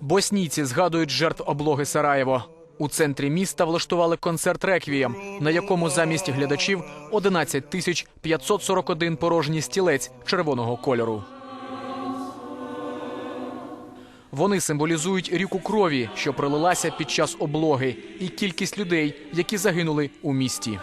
Боснійці згадують жертв облоги Сараєво. У центрі міста влаштували концерт реквієм, на якому замість глядачів 11 тисяч 541 порожній стілець червоного кольору. Вони символізують ріку крові, що пролилася під час облоги, і кількість людей, які загинули у місті.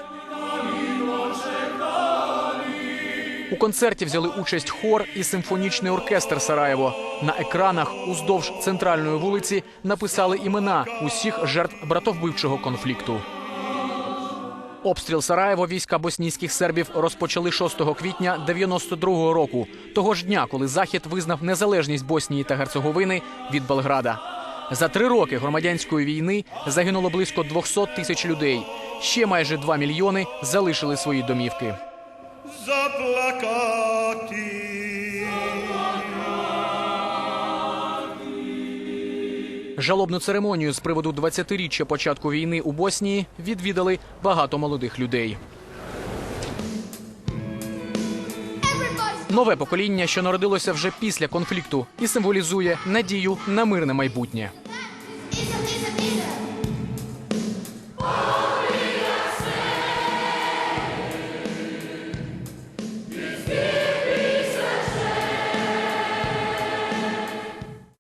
У концерті взяли участь хор і симфонічний оркестр Сараєво. На екранах уздовж центральної вулиці написали імена усіх жертв братовбивчого конфлікту. Обстріл Сараєво війська боснійських сербів розпочали 6 квітня 92-го року, того ж дня, коли Захід визнав незалежність Боснії та Герцеговини від Белграда. За три роки громадянської війни загинуло близько 200 тисяч людей. Ще майже 2 мільйони залишили свої домівки. Zaplakati. Жалобну церемонію з приводу 20-річчя початку війни у Боснії відвідали багато молодих людей. Нове покоління, що народилося вже після конфлікту, і символізує надію на мирне майбутнє.